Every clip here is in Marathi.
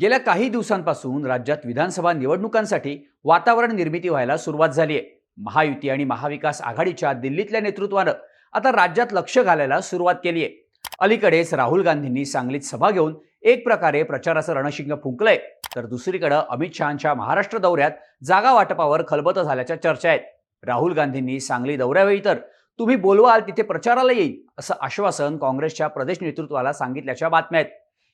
गेल्या काही दिवसांपासून राज्यात विधानसभा निवडणुकांसाठी वातावरण निर्मिती व्हायला सुरुवात झाली आहे. महायुती आणि महाविकास आघाडीच्या दिल्लीतल्या नेतृत्वानं आता राज्यात लक्ष घालायला सुरुवात केली आहे. अलीकडेच राहुल गांधींनी सांगलीत सभा घेऊन एक प्रकारे प्रचाराचं रणशिंग फुंकलंय. तर दुसरीकडे अमित शहाच्या महाराष्ट्र दौऱ्यात जागा वाटपावर खलबत झाल्याच्या चर्चा आहेत. राहुल गांधींनी सांगली दौऱ्यावेळी तर तुम्ही बोलवाल तिथे प्रचाराला येईल असं आश्वासन काँग्रेसच्या प्रदेश नेतृत्वाला सांगितल्याच्या बातम्या आहेत.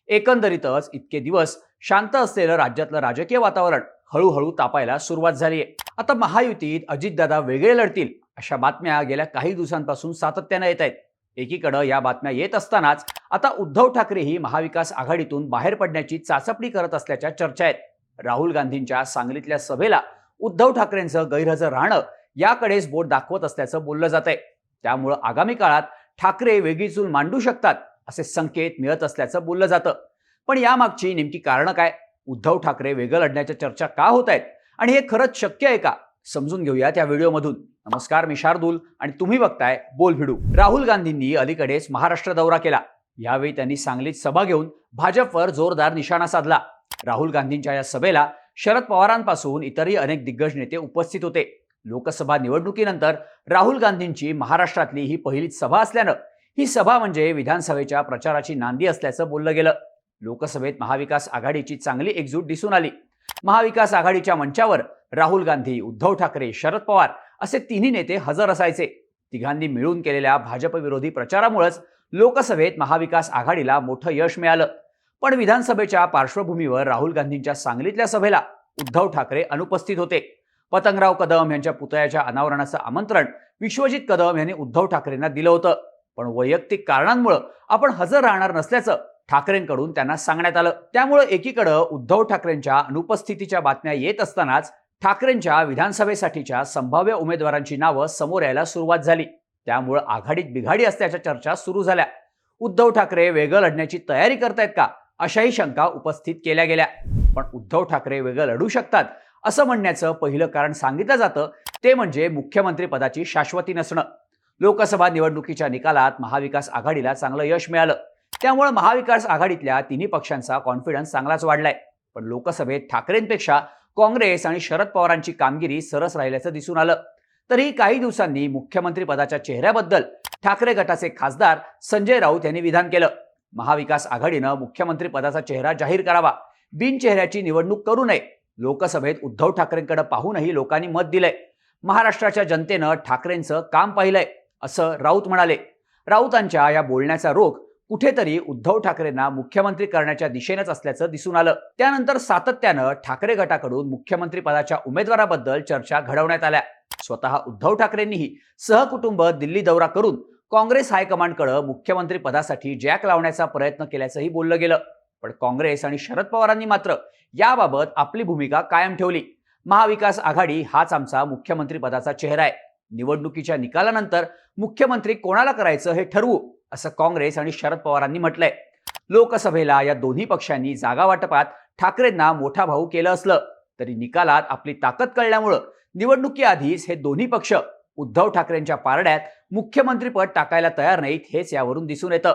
एकंदरीतच इतके दिवस शांत असलेलं राज्यातलं राजकीय वातावरण हळूहळू तापायला सुरुवात झाली आहे आता महायुतीत अजितदादा वेगळे लढतील अशा बातम्या गेल्या काही दिवसांपासून सातत्यानं येत आहेत एकीकडं या बातम्या येत असतानाच आता उद्धव ठाकरेही महाविकास आघाडीतून बाहेर पडण्याची चाचपणी करत असल्याच्या चर्चा आहेत. राहुल गांधींच्या सांगलीतल्या सभेला उद्धव ठाकरेंचं गैरहजर राहणं याकडेच बोट दाखवत असल्याचं बोललं जात आहे त्यामुळं आगामी काळात ठाकरे वेगळी चूल मांडू शकतात असे संकेत मिळत असल्याचं बोललं जातं. पण यामागची नेमकी कारणं काय? उद्धव ठाकरे वेगळं लढण्याच्या चर्चा का होत आहेत आणि हे खरंच शक्य आहे का? समजून घेऊया त्या व्हिडिओमधून. नमस्कार मी शार्दूल आणि तुम्ही बघताय बोल भिडू. राहुल गांधींनी अलीकडेच महाराष्ट्र दौरा केला. यावेळी त्यांनी सांगलीत सभा घेऊन भाजपवर जोरदार निशाणा साधला. राहुल गांधींच्या या सभेला शरद पवारांपासून इतरही अनेक दिग्गज नेते उपस्थित होते. लोकसभा निवडणुकीनंतर राहुल गांधींची महाराष्ट्रातली ही पहिलीच सभा असल्यानं ही सभा म्हणजे विधानसभेच्या प्रचाराची नांदी असल्याचं बोललं गेलं. लोकसभेत महाविकास आघाडीची चांगली एकजूट दिसून आली. महाविकास आघाडीच्या मंचावर राहुल गांधी उद्धव ठाकरे शरद पवार असे तिन्ही नेते हजर असायचे. तिघांनी मिळून केलेल्या भाजप विरोधी प्रचारामुळेच लोकसभेत महाविकास आघाडीला मोठं यश मिळालं. पण विधानसभेच्या पार्श्वभूमीवर राहुल गांधींच्या सांगलीतल्या सभेला उद्धव ठाकरे अनुपस्थित होते. पतंगराव कदम यांच्या पुतळ्याच्या अनावरणाचं आमंत्रण विश्वजित कदम यांनी उद्धव ठाकरेंना दिलं होतं. पण वैयक्तिक कारणांमुळं आपण हजर राहणार नसल्याचं ठाकरेंकडून त्यांना सांगण्यात आलं. त्यामुळे एकीकडं उद्धव ठाकरेंच्या अनुपस्थितीच्या बातम्या येत असतानाच ठाकरेंच्या विधानसभेसाठीच्या संभाव्य उमेदवारांची नावं समोर यायला सुरुवात झाली. त्यामुळं आघाडीत बिघाडी असल्याच्या चर्चा सुरू झाल्या. उद्धव ठाकरे वेगळं लढण्याची तयारी करतायत का? अशाही शंका उपस्थित केल्या गेल्या. पण उद्धव ठाकरे वेगळं लढू शकतात असं म्हणण्याचं पहिलं कारण सांगितलं जातं. ते म्हणजे मुख्यमंत्री पदाची शाश्वती नसणं. लोकसभा निवडणुकीच्या निकालात महाविकास आघाडीला चांगलं यश मिळालं. त्यामुळे महाविकास आघाडीतल्या तिन्ही पक्षांचा कॉन्फिडन्स चांगलाच वाढलाय. पण लोकसभेत ठाकरेंपेक्षा काँग्रेस आणि शरद पवारांची कामगिरी सरस राहिल्याचं दिसून आलं. तरीही काही दिवसांनी मुख्यमंत्री पदाच्या चेहऱ्याबद्दल ठाकरे गटाचे खासदार संजय राऊत यांनी विधान केलं. महाविकास आघाडीनं मुख्यमंत्री पदाचा चेहरा जाहीर करावा. बिनचेहऱ्याची निवडणूक करू नये. लोकसभेत उद्धव ठाकरेंकडे पाहूनही लोकांनी मत दिलंय. महाराष्ट्राच्या जनतेनं ठाकरेंचं काम पाहिलंय. असं राऊत म्हणाले. राऊतांच्या या बोलण्याचा रोग कुठेतरी उद्धव ठाकरेंना मुख्यमंत्री करण्याच्या दिशेनेच असल्याचं दिसून आलं. त्यानंतर सातत्यानं ठाकरे गटाकडून मुख्यमंत्री पदाच्या उमेदवाराबद्दल चर्चा घडवण्यात आल्या. स्वतः उद्धव ठाकरेंनीही सहकुटुंब दिल्ली दौरा करून काँग्रेस हायकमांडकडे मुख्यमंत्री पदासाठी जॅक लावण्याचा प्रयत्न केल्याचंही बोललं गेलं. पण काँग्रेस आणि शरद पवारांनी मात्र याबाबत आपली भूमिका कायम ठेवली. महाविकास आघाडी हाच आमचा मुख्यमंत्री पदाचा चेहरा आहे. निवडणुकीच्या निकालानंतर मुख्यमंत्री कोणाला करायचं हे ठरवू असं काँग्रेस आणि शरद पवारांनी म्हटलंय. लोकसभेला या दोन्ही पक्षांनी जागा वाटपात ठाकरेंना मोठा भाऊ केलं असलं तरी निकालात आपली ताकद कळल्यामुळं निवडणुकीआधीच हे दोन्ही पक्ष उद्धव ठाकरेंच्या पारड्यात मुख्यमंत्रीपद टाकायला तयार नाहीत हेच यावरून दिसून येतं.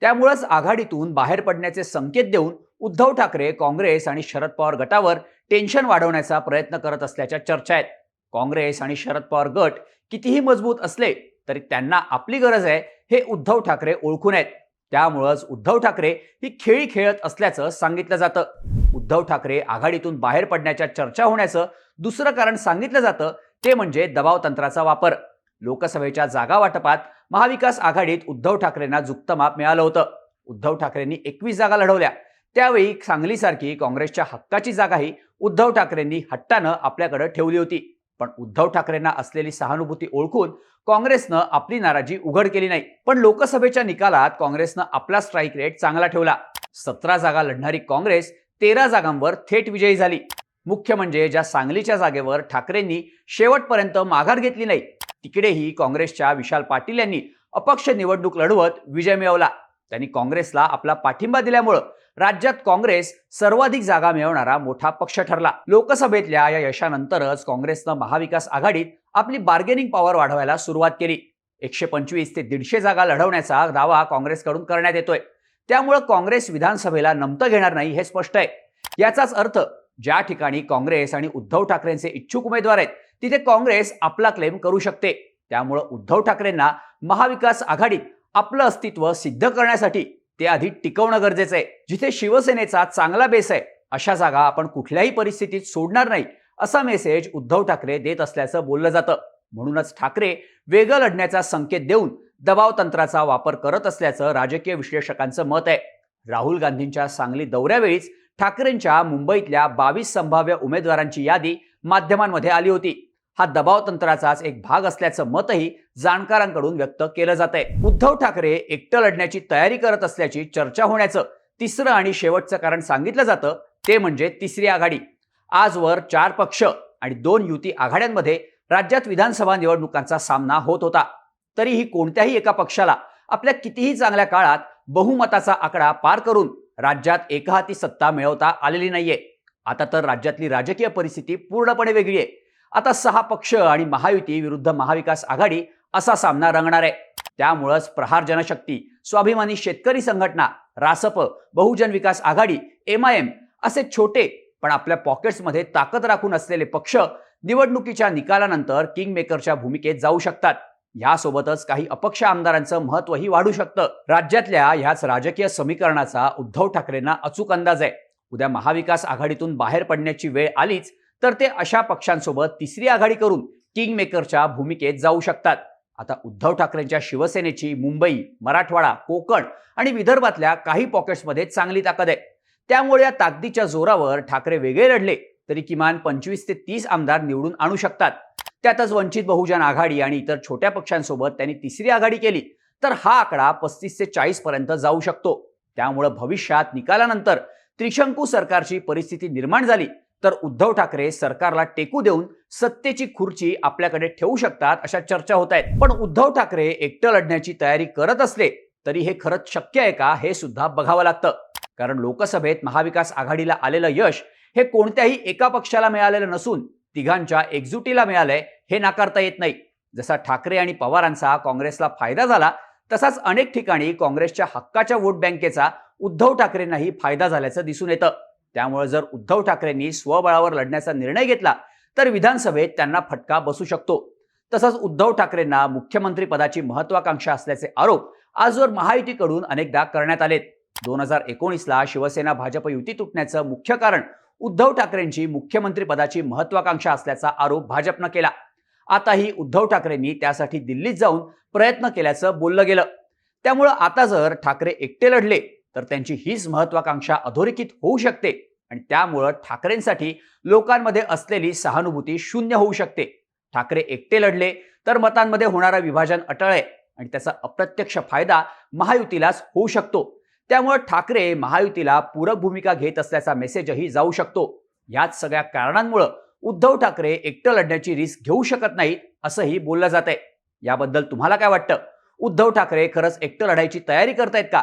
त्यामुळंच आघाडीतून बाहेर पडण्याचे संकेत देऊन उद्धव ठाकरे काँग्रेस आणि शरद पवार गटावर टेन्शन वाढवण्याचा प्रयत्न करत असल्याच्या चर्चा आहेत. काँग्रेस आणि शरद पवार गट कितीही मजबूत असले तरी त्यांना आपली गरज आहे हे उद्धव ठाकरे ओळखून आहेत. त्यामुळंच उद्धव ठाकरे ही खेळी खेळत असल्याचं सांगितलं जातं. उद्धव ठाकरे आघाडीतून बाहेर पडण्याच्या चर्चा होण्याचं दुसरं कारण सांगितलं जातं ते म्हणजे दबाव तंत्राचा वापर. लोकसभेच्या जागा वाटपात महाविकास आघाडीत उद्धव ठाकरेंना जुक्त माप मिळालं होतं. उद्धव ठाकरेंनी एकवीस जागा लढवल्या. त्यावेळी सांगलीसारखी काँग्रेसच्या हक्काची जागाही उद्धव ठाकरेंनी हट्टानं आपल्याकडे ठेवली होती. पण उद्धव ठाकरेंना असलेली सहानुभूती ओळखून काँग्रेसनं आपली नाराजी उघड केली नाही. पण लोकसभेच्या निकालात काँग्रेसनं आपला स्ट्राईक रेट चांगला ठेवला. सतरा जागा लढणारी काँग्रेस तेरा जागांवर थेट विजयी झाली. मुख्य म्हणजे ज्या सांगलीच्या जागेवर ठाकरेंनी शेवटपर्यंत माघार घेतली नाही तिकडेही काँग्रेसच्या विशाल पाटील यांनी अपक्ष निवडणूक लढवत विजय मिळवला. त्यांनी काँग्रेसला आपला पाठिंबा दिल्यामुळं राज्यात काँग्रेस सर्वाधिक जागा मिळवणारा मोठा पक्ष ठरला. लोकसभेतल्या या यशानंतरच काँग्रेसनं महाविकास आघाडीत आपली बार्गेनिंग पॉवर वाढवायला सुरुवात केली. एकशे पंचवीस ते दीडशे जागा लढवण्याचा दावा काँग्रेसकडून करण्यात येतोय. त्यामुळं काँग्रेस विधानसभेला नमतं घेणार नाही हे स्पष्ट आहे. याचाच अर्थ ज्या ठिकाणी काँग्रेस आणि उद्धव ठाकरेंचे इच्छुक उमेदवार आहेत तिथे काँग्रेस आपला क्लेम करू शकते. त्यामुळं उद्धव ठाकरेंना महाविकास आघाडीत आपलं अस्तित्व सिद्ध करण्यासाठी ते आधी टिकवणं गरजेचं आहे. जिथे शिवसेनेचा चांगला बेस आहे अशा जागा आपण कुठल्याही परिस्थितीत सोडणार नाही असा मेसेज उद्धव ठाकरे देत असल्याचं बोललं जातं. म्हणूनच ठाकरे वेगळं लढण्याचा संकेत देऊन दबाव तंत्राचा वापर करत असल्याचं राजकीय विश्लेषकांचं मत आहे. राहुल गांधींच्या सांगली दौऱ्यावेळीच ठाकरेंच्या मुंबईतल्या बावीस संभाव्य उमेदवारांची यादी माध्यमांमध्ये आली होती. हा दबाव तंत्राचाच एक भाग असल्याचं मतही जाणकारांकडून व्यक्त केलं जात आहे उद्धव ठाकरे एकटं लढण्याची तयारी करत असल्याची चर्चा होण्याचं तिसरं आणि शेवटचं कारण सांगितलं जातं ते म्हणजे तिसरी आघाडी. आजवर चार पक्ष आणि दोन युती आघाड्यांमध्ये राज्यात विधानसभा निवडणुकांचा सामना होत होता. तरीही कोणत्याही एका पक्षाला आपल्या कितीही चांगल्या काळात बहुमताचा आकडा पार करून राज्यात एकहाती सत्ता मिळवता आलेली नाहीये. आता तर राज्यातली राजकीय परिस्थिती पूर्णपणे वेगळी आहे. आता सहा पक्ष आणि महायुती विरुद्ध महाविकास आघाडी असा सामना रंगणार आहे. त्यामुळंच प्रहार Janshakti Swabhimani Shetkari Sanghatana Rasap Bahujan Vikas Aghadi M I M असे छोटे पण आपल्या पॉकेट्समध्ये ताकद राखून असलेले पक्ष निवडणुकीच्या निकालानंतर किंग मेकरच्या भूमिकेत जाऊ शकतात. यासोबतच काही अपक्ष आमदारांचं महत्वही वाढू शकतं. राज्यातल्या ह्याच राजकीय समीकरणाचा उद्धव ठाकरेंना अचूक अंदाज आहे. उद्या महाविकास आघाडीतून बाहेर पडण्याची वेळ आलीच तर ते अशा पक्षांसोबत तिसरी आघाडी करून किंगमेकरच्या भूमिकेत जाऊ शकतात. आता उद्धव ठाकरेंच्या शिवसेनेची मुंबई मराठवाडा कोकण आणि विदर्भातल्या काही पॉकेट्समध्ये चांगली ताकद आहे. त्यामुळे या ताकदीच्या जोरावर ठाकरे वेगळे लढले तरी किमान पंचवीस ते तीस आमदार निवडून आणू शकतात. त्यातच वंचित बहुजन आघाडी आणि इतर छोट्या पक्षांसोबत त्यांनी तिसरी आघाडी केली तर हा आकडा पस्तीस ते चाळीस पर्यंत जाऊ शकतो. त्यामुळे भविष्यात निकालानंतर त्रिशंकू सरकारची परिस्थिती निर्माण झाली. तर उद्धव ठाकरे सरकारला टेकू देऊन सत्तेची खुर्ची आपल्याकडे ठेवू शकतात अशा चर्चा होत आहेत. पण उद्धव ठाकरे एकटं लढण्याची तयारी करत असले तरी हे खरंच शक्य आहे का हे सुद्धा बघावं लागतं. कारण लोकसभेत महाविकास आघाडीला आलेलं यश हे कोणत्याही एका पक्षाला मिळालेलं नसून तिघांच्या एकजुटीला मिळालंय हे नाकारता येत नाही. जसा ठाकरे आणि पवारांचा काँग्रेसला फायदा झाला तसाच अनेक ठिकाणी काँग्रेसच्या हक्काच्या वोट बँकेचा उद्धव ठाकरेंनाही फायदा झाल्याचं दिसून येतं. त्यामुळे जर उद्धव ठाकरेंनी स्वबळावर लढण्याचा निर्णय घेतला तर विधानसभेत त्यांना फटका बसू शकतो. तसंच उद्धव ठाकरेंना मुख्यमंत्री पदाची महत्वाकांक्षा असल्याचे आरोप आजवर महायुतीकडून अनेकदा करण्यात आलेत. दोन हजार एकोणीसला शिवसेना भाजप युती तुटण्याचं मुख्य कारण उद्धव ठाकरेंची मुख्यमंत्री पदाची महत्वाकांक्षा असल्याचा आरोप भाजपनं केला. आताही उद्धव ठाकरेंनी त्यासाठी दिल्लीत जाऊन प्रयत्न केल्याचं बोललं गेलं. त्यामुळं आता जर ठाकरे एकटे लढले तर त्यांची हीच महत्वाकांक्षा अधोरेखित होऊ शकते. आणि त्यामुळं ठाकरेंसाठी लोकांमध्ये असलेली सहानुभूती शून्य होऊ शकते. ठाकरे एकटे लढले तर मतांमध्ये होणारं विभाजन अटळ आहे आणि त्याचा अप्रत्यक्ष फायदा महायुतीलाच होऊ शकतो. त्यामुळे ठाकरे महायुतीला पूरक भूमिका घेत असल्याचा मेसेजही जाऊ शकतो. याच सगळ्या कारणांमुळं उद्धव ठाकरे एकटं लढण्याची रिस्क घेऊ शकत नाहीत असंही बोललं जात आहे याबद्दल तुम्हाला काय वाटतं? उद्धव ठाकरे खरंच एकटं लढायची तयारी करतायत का?